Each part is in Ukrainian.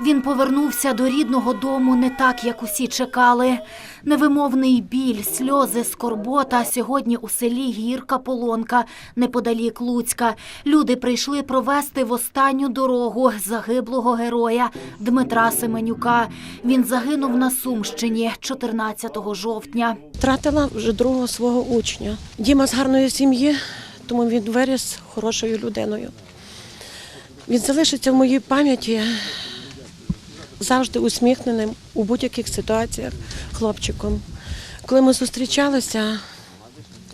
Він повернувся до рідного дому не так, як усі чекали. Невимовний біль, сльози, скорбота сьогодні у селі Гірка Полонка, неподалік Луцька. Люди прийшли провести в останню дорогу загиблого героя Дмитра Семенюка. Він загинув на Сумщині 14 жовтня. Втратила вже другого свого учня. Діма з гарної сім'ї, тому він виріс хорошою людиною. Він залишиться в моїй пам'яті завжди усміхненим у будь-яких ситуаціях хлопчиком. Коли ми зустрічалися,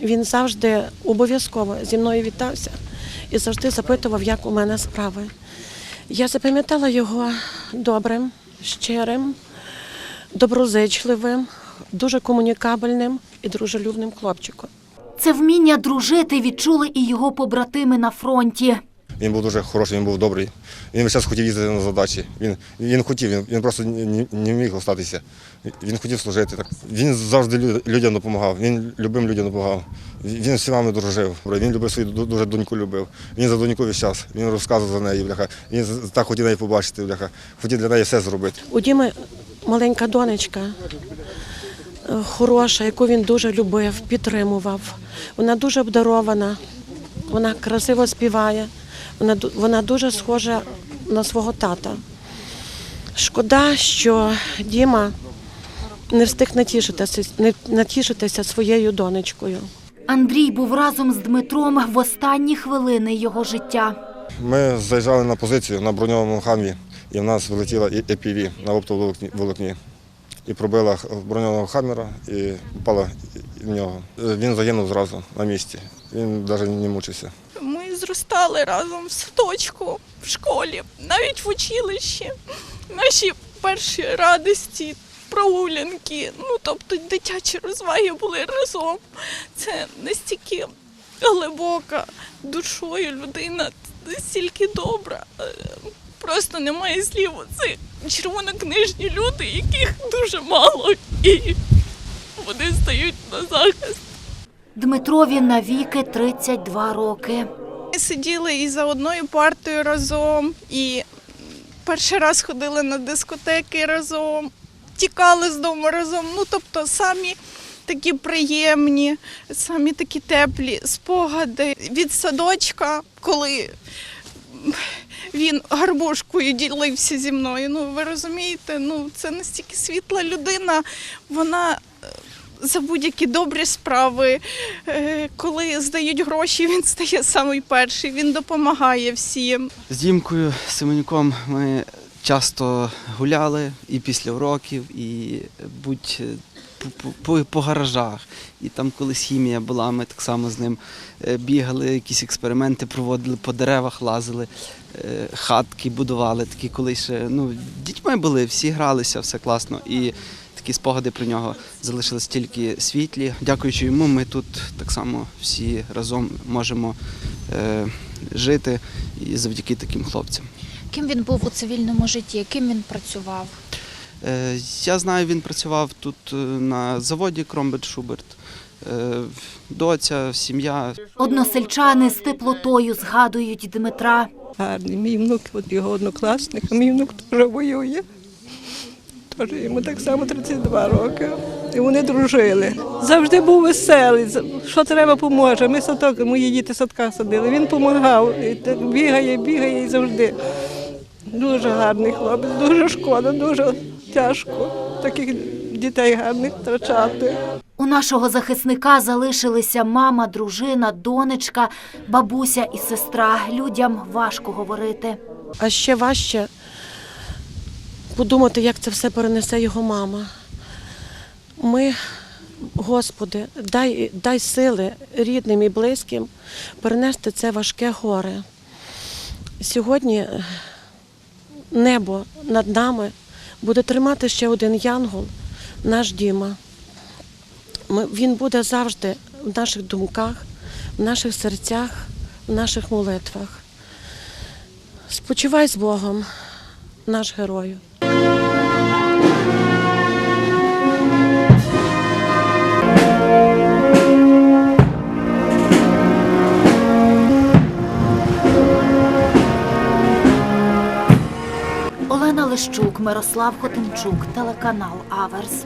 він завжди обов'язково зі мною вітався і завжди запитував, як у мене справи. Я запам'ятала його добрим, щирим, доброзичливим, дуже комунікабельним і дружелюбним хлопчиком. Це вміння дружити відчули і його побратими на фронті. Він був дуже хороший, він був добрий. Він весь час хотів їздити на задачі. Він, він хотів, він, він просто не, не міг остатися. Він хотів служити. Так. Він завжди людям допомагав, він любим людям допомагав. Він з всіма дружив. Він любив свою дуже доньку любив. Він за доньку весь час. Він розказував за неї, бляха. Він так хотів неї побачити, бляха. Хотів для неї все зробити. У Діми маленька донечка, е, хороша, яку він дуже любив, підтримував. Вона дуже обдарована, вона красиво співає, вона, ду- вона дуже схожа на свого тата. Шкода, що Діма не встиг натішитися, не- натішитися своєю донечкою. Андрій був разом з Дмитром в останні хвилини його життя. Ми заїжджали на позицію на броньованому хамві, і в нас вилетіла ЕПВ на оптоволокні волокні. І пробила броньованого хаммера і попала в нього. Е, Він загинув зразу на місці. Він навіть не мучився. Ми зростали разом в садочку, в школі, навіть в училищі. Наші перші радості, прогулянки, ну тобто дитячі розваги були разом. Це настільки глибока душою людина, настільки добра. Е, Просто немає слів. Це червонокнижні люди, яких дуже мало, і вони стають на захист. Дмитрові навіки 32 роки. Ми сиділи і за одною партою разом, і перший раз ходили на дискотеки разом, тікали з дому разом. Ну, тобто самі такі приємні, самі такі теплі спогади від садочка, коли він гарбушкою ділився зі мною. Ну, ви розумієте, ну це настільки світла людина, вона. Е, За будь-які добрі справи, Е, коли здають гроші, він стає самий перший, він допомагає всім. З Дімкою Семенюком ми часто гуляли і після уроків, і будь по, по, по гаражах. І там колись хімія була, ми так само з ним е, бігали, якісь експерименти проводили, по деревах лазили, е, хатки будували, такі колись ще, ну, дітьми були, всі гралися, все класно. І такі спогади про нього залишились тільки світлі. Дякуючи йому, ми тут так само всі разом можемо е, жити і завдяки таким хлопцям. Ким він був у цивільному житті, ким він працював? Е, я знаю, він працював тут е, на заводі Кромбет Шуберт. Е, доця, сім'я. Односельчани з теплотою згадують Дмитра. гарний. Мій внук, от його однокласник, мій внук теж воює. Тож йому так само 32 роки. І вони дружили. Завжди був веселий. Що треба, поможе. Ми садок, мої діти садка садили. Він допомагав. І так бігає, бігає і завжди. Дуже гарний хлопець, дуже шкода, дуже тяжко таких дітей гарних втрачати. У нашого захисника залишилися мама, дружина, донечка, бабуся і сестра. Людям важко говорити. А ще важче подумати, як це все перенесе його мама. Ми, Господи, дай, дай сили рідним і близьким перенести це важке горе. Сьогодні небо над нами буде тримати ще один янгол, наш Діма. Він буде завжди в наших думках, в наших серцях, в наших молитвах. Спочивай з Богом, наш герою. Мирослав Хотимчук, телеканал Аверс.